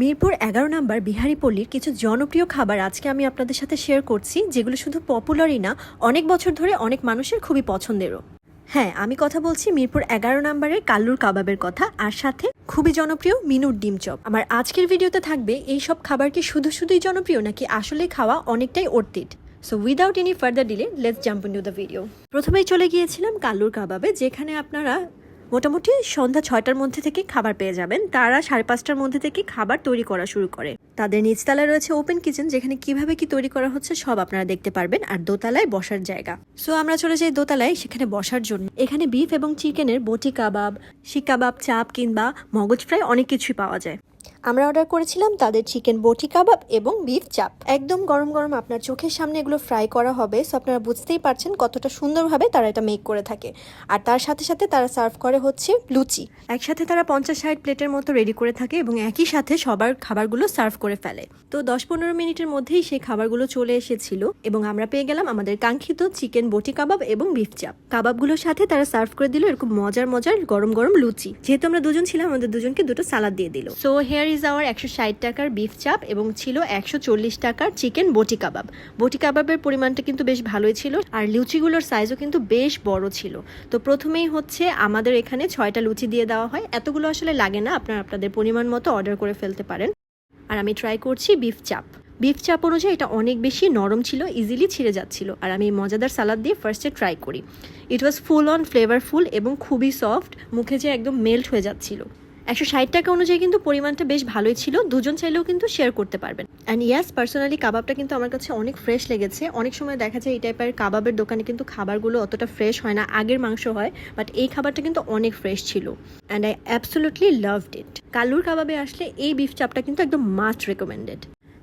মিরপুর এগারো নাম্বার বিহারি পল্লীর কিছু জনপ্রিয় খাবার আজকে আমি আপনাদের সাথে শেয়ার করছি, যেগুলো শুধু পপুলারই না, অনেক বছর ধরে অনেক মানুষের খুবই পছন্দেরও। হ্যাঁ আমি কথা বলছি মিরপুর এগারো নাম্বারের কাল্লুর কাবাবের কথা, আর সাথে খুবই জনপ্রিয় মিনুর ডিম চপ। আমার আজকের ভিডিওতে থাকবে, এই সব খাবার কি শুধু শুধুই জনপ্রিয়, নাকি আসলে খাওয়া অনেকটাই অর্থিত so without any further delay let's jump in the video প্রথমেই চলে গিয়েছিলাম কাল্লুর কাবাবে, যেখানে আপনারা মোটামুটি সন্ধ্যা ছয়টার মধ্যে থেকে খাবার পেয়ে যাবেন। তারা সাড়ে পাঁচটার মধ্যে থেকে খাবার তৈরি করা শুরু করে। তাদের নিচতলায় রয়েছে ওপেন কিচেন যেখানে কীভাবে কি তৈরি করা হচ্ছে সব আপনারা দেখতে পারবেন, আর দোতলায় বসার জায়গা। সো আমরা চলে যাই দোতলায়, সেখানে বসার জন্য। এখানে বিফ এবং চিকেনের বটি কাবাব, শিক কাবাব, চাপ কিংবা মগজ ফ্রাই অনেক কিছুই পাওয়া যায়। আমরা অর্ডার করেছিলাম তাদের চিকেন বটি কাবাব এবং বিফ চাপ। একদম গরম গরম আপনার চোখের সামনে এগুলো ফ্রাই করা হবে সো আপনারা বুঝতেই পারছেন কতটা সুন্দরভাবে তারা এটা মেক করে থাকে। আর তার সাথে সাথে তারা সার্ভ করে হচ্ছে লুচি। একসাথে তারা পঞ্চাশ ষাট প্লেটের মতো রেডি করে থাকে এবং একই সাথে সবার খাবারগুলো সার্ভ করে ফেলে। তো দশ পনেরো মিনিটের মধ্যেই সেই খাবারগুলো চলে এসেছিল এবং আমরা পেয়ে গেলাম আমাদের কাঙ্ক্ষিত চিকেন বটি কাবাব এবং বিফ চাপ। কাবাবগুলোর সাথে তারা সার্ভ করে দিল এরকম মজার মজার গরম গরম লুচি। যেহেতু আমরা দুজন ছিলাম, আমাদের দুজনকে দুটো সালাদ দিয়ে দিল। সো হেয়ার ইজ আওয়ার একশো ষাট টাকার বিফ চাপ এবং ছিল একশো চল্লিশ টাকার চিকেন বটি কাবাব। বটি কাবাবের পরিমাণটা কিন্তু বেশ ভালোই ছিল আর লুচিগুলোর সাইজও কিন্তু বেশ বড় ছিল। তো প্রথমেই হচ্ছে আমাদের এখানে ছয়টা লুচি দিয়ে দেওয়া হয়। এতগুলো আসলে লাগে না, আপনারা আপনাদের পরিমাণ মতো অর্ডার করে ফেলতে পারেন। আর আমি ট্রাই করছি বিফ চাপ। বিফ চাপ অনুযায়ী এটা অনেক বেশি নরম ছিল ইজিলি ছিঁড়ে যাচ্ছিল। আর আমি মজাদার সালাদ দিয়ে ফার্স্টে ট্রাই করি। ইট ওয়াজ ফুল অন ফ্লেভারফুল এবং খুবই সফট মুখে যে একদম মেল্ট হয়ে যাচ্ছিল। একশো ষাট টাকা অনুযায়ী কিন্তু পরিমাণটা বেশ ভালোই ছিল। দুজন চাইলেও কিন্তু শেয়ার করতে পারবেন। অ্যান্ড ইয়াস পার্সোনালি কাবাবটা কিন্তু আমার কাছে অনেক ফ্রেশ লেগেছে। অনেক সময় দেখা যায় এই টাইপের কাবাবের দোকানে কিন্তু খাবারগুলো অতটা ফ্রেশ হয় না, আগের মাংস হয় বাট এই খাবারটা কিন্তু অনেক ফ্রেশ ছিল। And I absolutely loved it কালুর কাবাবে আসলে এই বিফ চাপটা কিন্তু একদম মাস্ট রেকমেন্ডেড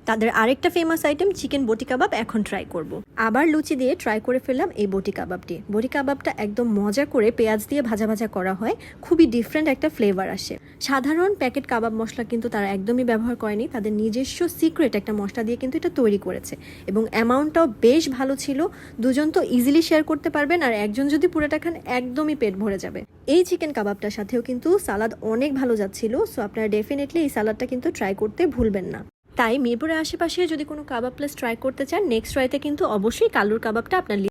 তাদের আরেকটা ফেমাস আইটেম চিকেন বটি কাবাব এখন ট্রাই করব। আবার লুচি দিয়ে ট্রাই করে ফেললাম এই বটি কাবাবটি বটি কাবাবটা একদম মজা করে পেঁয়াজ দিয়ে ভাজা ভাজা করা হয়, খুবই ডিফারেন্ট একটা ফ্লেভার আসে। সাধারণ প্যাকেট কাবাব মশলা কিন্তু তারা একদমই ব্যবহার করেনি, তাদের নিজস্ব সিক্রেট একটা মশলা দিয়ে কিন্তু এটা তৈরি করেছে। এবং অ্যামাউন্টটাও বেশ ভালো ছিল, দুজন তো ইজিলি শেয়ার করতে পারবেন, আর একজন যদি পুরোটা খান, একদমই পেট ভরে যাবে। এই চিকেন কাবাবটার সাথেও কিন্তু সালাদ অনেক ভালো যাচ্ছিল সো আপনারা ডেফিনেটলি এই সালাদটা কিন্তু ট্রাই করতে ভুলবেন না। তাই মিরপুরের আশেপাশে যদি কোনো কাবাব প্লেস ট্রাই করতে চান নেক্সট ট্রাইতে কিন্তু অবশ্যই কালুর কাবাবটা আপনার